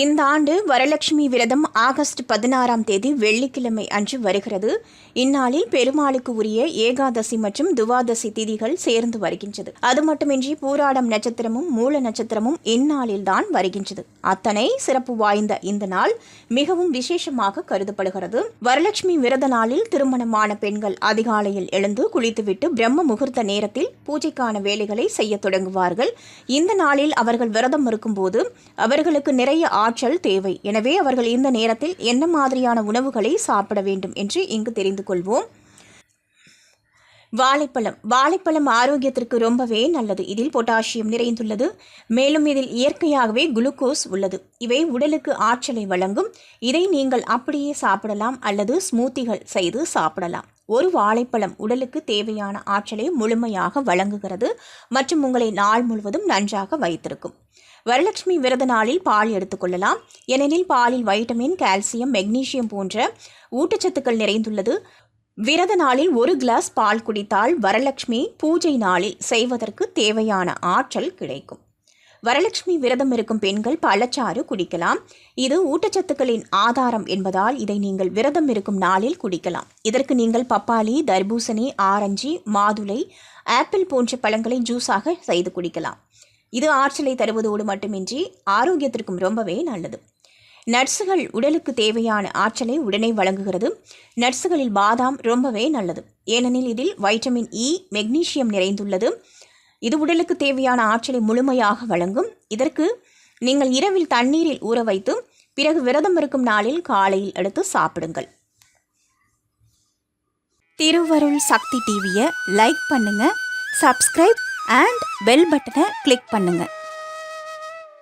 இந்த ஆண்டு வரலட்சுமி விரதம் ஆகஸ்ட் பதினாறாம் தேதி வெள்ளிக்கிழமை அன்று வருகிறது. இந்நாளில் பெருமாளுக்கு உரிய ஏகாதசி மற்றும் துவாதசி திதிகள் சேர்ந்து வருகின்றது. அது மட்டுமின்றி பூராடம் நட்சத்திரமும் மூல நட்சத்திரமும் இந்நாளில்தான் வருகின்றது. அத்தனை சிறப்பு வாய்ந்த இந்த நாள் மிகவும் விசேஷமாக கருதப்படுகிறது. வரலட்சுமி விரத நாளில் திருமணமான பெண்கள் அதிகாலையில் எழுந்து குளித்துவிட்டு பிரம்ம முகூர்த்த நேரத்தில் பூஜைக்கான வேலைகளை செய்ய தொடங்குவார்கள். இந்த நாளில் அவர்கள் விரதம் இருக்கும்போது அவர்களுக்கு நிறைய ஆற்றல் தேவை. எனவே அவர்கள் இந்த நேரத்தில் என்ன மாதிரியான உணவுகளை சாப்பிட வேண்டும் என்று இங்கு தெரிந்து கொள்வோம். வாழைப்பழம். வாழைப்பழம் ஆரோக்கியத்திற்கு ரொம்பவே நல்லது. இதில் பொட்டாசியம் நிறைந்துள்ளது. மேலும் இதில் இயற்கையாகவே குளுக்கோஸ் உள்ளது. இவை உடலுக்கு ஆற்றலை வழங்கும். இதை நீங்கள் அப்படியே சாப்பிடலாம் அல்லது ஸ்மூத்திகள் செய்து சாப்பிடலாம். ஒரு வாழைப்பழம் உடலுக்கு தேவையான ஆற்றலை முழுமையாக வழங்குகிறது மற்றும் உங்களை நாள் முழுவதும் நன்றாக வைத்திருக்கும். வரலட்சுமி விரத நாளில் பால் எடுத்துக்கொள்ளலாம் ஏனெனில் பாலில் வைட்டமின் கால்சியம் மெக்னீசியம் போன்ற ஊட்டச்சத்துக்கள் நிறைந்துள்ளது. விரத நாளில் ஒரு கிளாஸ் பால் குடித்தால் வரலட்சுமி பூஜை நாளில் செய்வதற்கு தேவையான ஆற்றல் கிடைக்கும். வரலட்சுமி விரதம் இருக்கும் பெண்கள் பழச்சாறு குடிக்கலாம். இது ஊட்டச்சத்துக்களின் ஆதாரம் என்பதால் இதை நீங்கள் விரதம் இருக்கும் நாளில் குடிக்கலாம். இதற்கு நீங்கள் பப்பாளி தர்பூசணி ஆரஞ்சு மாதுளை ஆப்பிள் போன்ற பழங்களை ஜூஸாக செய்து குடிக்கலாம். இது ஆற்றலை தருவதோடு மட்டுமின்றி ஆரோக்கியத்திற்கும் ரொம்பவே நல்லது. நட்ஸுகள் உடலுக்கு தேவையான ஆற்றலை உடனே வழங்குகிறது. நட்ஸுகளில் பாதாம் ரொம்பவே நல்லது. ஏனெனில் இதில் வைட்டமின் இ மெக்னீசியம் நிறைந்துள்ளது. இது உடலுக்கு தேவையான ஆற்றலை முழுமையாக வழங்கும். இதற்கு நீங்கள் இரவில் தண்ணீரில் ஊற வைத்து பிறகு விரதம் இருக்கும் நாளில் காலையில் எடுத்து சாப்பிடுங்கள். திருவருள் சக்தி டிவியை லைக் பண்ணுங்கள் சப்ஸ்கிரைப் அண்ட் பெல் பட்டனை கிளிக் பண்ணுங்கள்